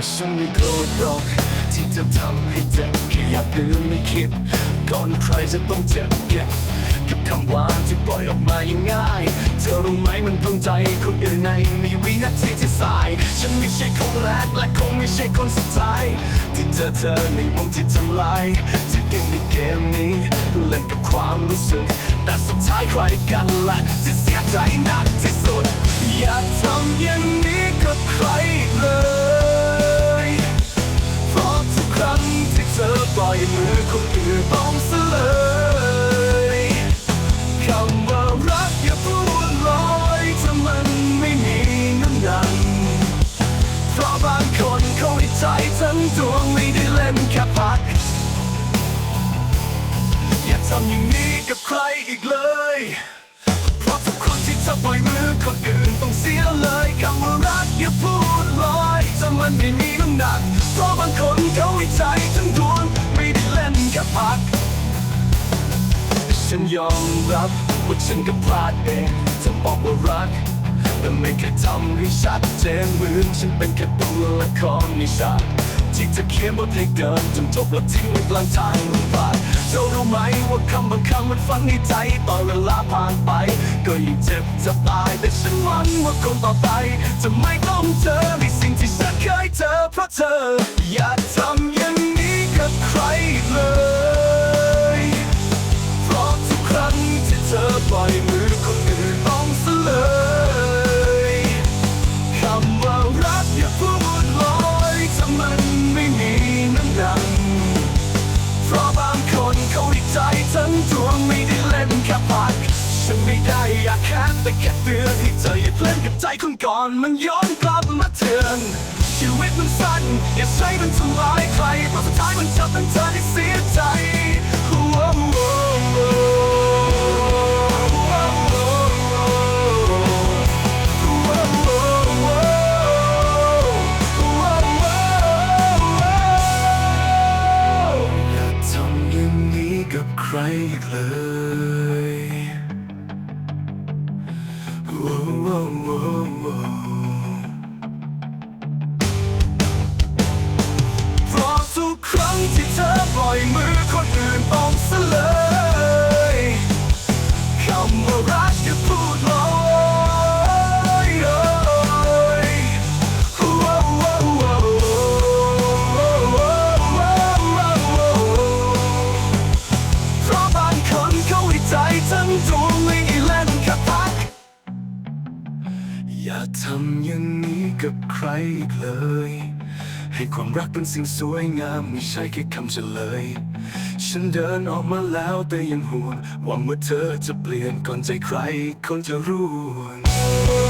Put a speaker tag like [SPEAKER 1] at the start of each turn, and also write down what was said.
[SPEAKER 1] แต่ฉันไม่โกรธหรอกที่จะทำให้เจ็บแค่อยากลืมไม่คิด ก่อนใครจะต้องเจ็บเก็บกับคำหวานที่ปล่อยออกมาอย่างง่าย เธอรู้ไหมมันตรงใจคนอื่นในมีวินาทีที่สาย ฉันไม่ใช่คนแรกและคงไม่ใช่คนสุดท้าย ที่เจอเธอในมุมที่ทำลายที่เก่งในเกมนี้เล่นกับความรู้สึก แต่สุดท้ายใครกันล่ะที่เสียใจหนักที่สุด อย่าทำอย่างนี้กับใคร อปล่อยมือคนอื่นต้องเสลยคำว่ารักอย่าพูดลอยถ้ามันไม่มีน้ำหนักเพราะบางคนเขาให้ใจทั้งดวงไม่ได้เล่นแค่พัก อย่าทำอย่างนี้กับใครอีกเลย เพราะทุกคนที่เธอปล่อยมือคนอื่นต้องเสียเลยคำว่ารักอย่าพูดลอยถ้ามันไม่มีน้ำหนัก เพราะบางคนเขาให้ใจ ฉันยอมรับว่าฉันก็พลาดเองจะบอกว่ารัก แต่ไม่เคยทำให้ชัดเจนเหมือนฉันเป็นแค่ตัวละครในฉากที่จะเขียนบทให้เดินจนจบแล้วทิ้งไว้กลางทางลำบากเธอรู้ไหมว่าคำบางคำมันฝังในใจตอนเวลาผ่านไป ก็ยิ่งเจ็บจะตายแต่ฉันหวังว่าคนต่อไป จะไม่ต้องเจอในสิ่งที่ฉันเคยเจอเพราะเธอ อย่าทำอย่างนี้กับใครเลย ฉันไม่ได้อยากแค้นแต่แค่เตือนให้เธออย่าเล่นกับใจคนก่อนมันย้อนกลับมาเถื่อนชีวิตมันสั้นอย่าใช้มันทำร้ายใครเพราะสุดท้ายมันจะต้องเธอได้เสียใจอย่าทำอย่างนี้กับใครอีกเลย โอ้โกับใครอีกเลย ให้ความรักเป็นสิ่งสวยงามไม่ใช่แค่คำเฉลย ฉันเดินออกมาแล้วแต่ยังห่วงหวังว่าเธอจะเปลี่ยนก่อนใจใครคนจะรู้